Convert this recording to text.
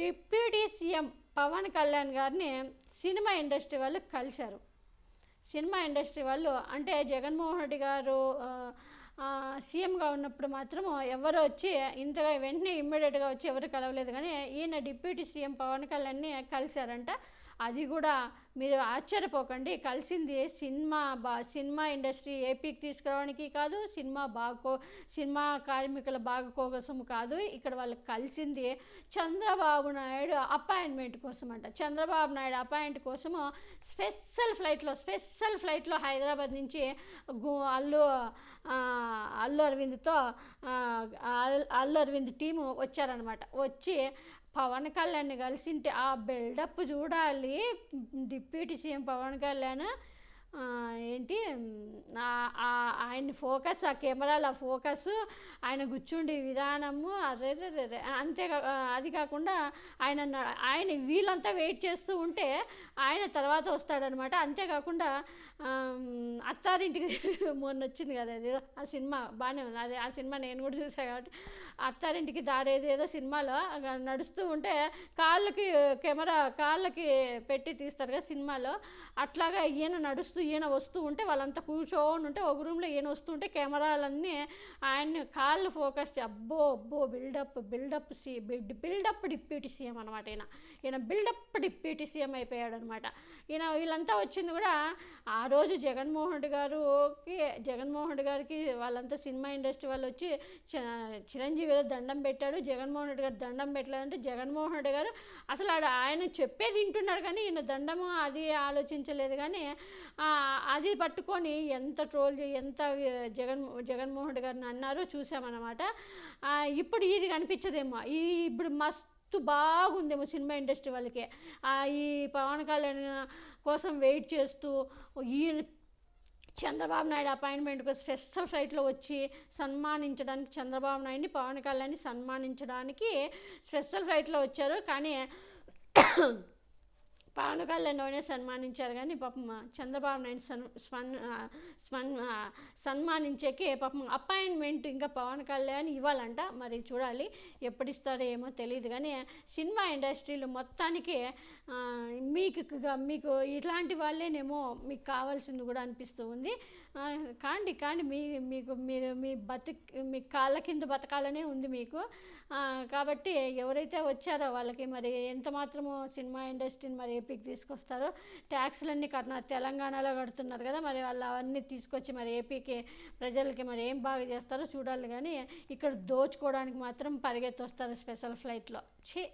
Deputy CM Pawan Kalyan గారిని cinema industry వాళ్ళు కలిశారు. సినిమా ఇండస్ట్రీ వాళ్ళు అంటే జగన్మోహన్ రెడ్డి గారు సీఎంగా ఉన్నప్పుడు మాత్రం ఎవరు వచ్చి ఇంతగా వెంటనే ఇమ్మీడియట్గా వచ్చి ఎవరు కలవలేదు కానీ ఈయన డిప్యూటీ సీఎం పవన్ కళ్యాణ్ని కలిశారంట. అది కూడా మీరు ఆశ్చర్యపోకండి. కలిసింది సినిమా బా సినిమా ఇండస్ట్రీ ఏపీకి తీసుకురావడానికి కాదు సినిమా బాగో సినిమా కార్మికుల బాగు కోసం కాదు ఇక్కడ వాళ్ళకి కలిసింది చంద్రబాబు నాయుడు అపాయింట్మెంట్ కోసం అంట చంద్రబాబు నాయుడు అపాయింట్ కోసము స్పెషల్ ఫ్లైట్లో స్పెషల్ ఫ్లైట్లో హైదరాబాద్ నుంచి గు అల్లు అల్లు అరవింద్తో అల్- అల్లు అరవింద్ టీము వచ్చారనమాట. వచ్చి పవన్ కళ్యాణ్ కలిసింటే ఆ బిల్డప్ చూడాలి. డిప్యూటీ సీఎం పవన్ కళ్యాణ్ ఏంటి ఆయన ఫోకస్ ఆ కెమెరాల ఫోకస్ ఆయన కూర్చుండే విధానము అరే అంతే అది కాకుండా ఆయన ఆయన వీళ్ళంతా వెయిట్ చేస్తూ ఉంటే ఆయన తర్వాత వస్తాడనమాట. అంతేకాకుండా అత్తారింటికి మొన్న వచ్చింది కదా అది ఆ సినిమా బాగానే ఉంది. అదే ఆ సినిమా నేను కూడా చూసాను కాబట్టి అత్తారింటికి దారేది ఏదో సినిమాలో నడుస్తూ ఉంటే కాళ్ళకి కెమెరా కాళ్ళకి పెట్టి తీస్తారు కదా సినిమాలో అట్లాగా ఈయన నడుస్తూ ఈయన వస్తూ ఉంటే వాళ్ళంతా కూర్చోని ఉంటే ఒక రూమ్లో ఈయన వస్తుంటే కెమెరాలన్నీ ఆయన్ని కాళ్ళు ఫోకస్ అబ్బో అబ్బో బిల్డప్ బిల్డప్ సి బిల్డప్ డిప్యూటీ సీఎం అనమాట ఈయన. ఈయన బిల్డప్ డిప్యూటీ సీఎం అయిపోయాడు అనమాట ఈయన వీళ్ళంతా వచ్చింది కూడా ఆ రోజు జగన్మోహన్ రెడ్డి గారుకి జగన్మోహన్ రెడ్డి గారికి వాళ్ళంతా సినిమా ఇండస్ట్రీ వాళ్ళు వచ్చి చిరంజీవి దండం పెట్టాడు జగన్మోహన్ రెడ్డి గారు దండం పెట్టలేదంటే జగన్మోహన్ రెడ్డి గారు అసలు ఆడ ఆయన చెప్పేది వింటున్నాడు కానీ ఈయన దండము అది ఆలోచించలేదు కానీ అది పట్టుకొని ఎంత ట్రోల్ చే- ఎంత జగన్ జగన్మోహన్ రెడ్డి గారిని అన్నారో చూసామన్నమాట. ఇప్పుడు ఇది కనిపించదేమో. ఈ ఇప్పుడు మస్తు బాగుందేమో సినిమా ఇండస్ట్రీ వాళ్ళకి. ఈ పవన్ కళ్యాణ్ కోసం వెయిట్ చేస్తూ ఈ చంద్రబాబు నాయుడు అపాయింట్మెంట్కి స్పెషల్ ఫ్లైట్లో వచ్చి సన్మానించడానికి చంద్రబాబు నాయుడిని పవన్ కళ్యాణ్ని సన్మానించడానికి స్పెషల్ ఫ్లైట్లో వచ్చారు. కానీ పవన్ కళ్యాణ్ సన్మానించారు కానీ పాపం చంద్రబాబు నాయుడు సన్ స్మన్ స్మన్ సన్మానించేకి పాపం అపాయింట్మెంట్ ఇంకా పవన్ కళ్యాణ్ ఇవ్వాలంట. మరి చూడాలి ఎప్పుడు ఇస్తారో ఏమో తెలియదు కానీ సినిమా ఇండస్ట్రీలో మొత్తానికి మీకు మీకు ఇట్లాంటి వాళ్ళేనేమో మీకు కావాల్సింది కూడా అనిపిస్తూ ఉంది. కాండి కాండి మీ మీకు మీరు మీ బతికి మీ కాళ్ళ కింద బతకాలనే ఉంది మీకు. కాబట్టి ఎవరైతే వచ్చారో వాళ్ళకి మరి ఎంత మాత్రము సినిమా ఇండస్ట్రీని మరి ఏపీకి తీసుకొస్తారు. ట్యాక్స్లన్నీ కర్ణా తెలంగాణలో కడుతున్నారు కదా మరి వాళ్ళు అవన్నీ తీసుకొచ్చి మరి ఏపీకి ప్రజలకి మరి ఏం బాగా చేస్తారో చూడాలి కానీ ఇక్కడ దోచుకోవడానికి మాత్రం పరిగెత్తి వస్తారు స్పెషల్ ఫ్లైట్లో. ఛీ!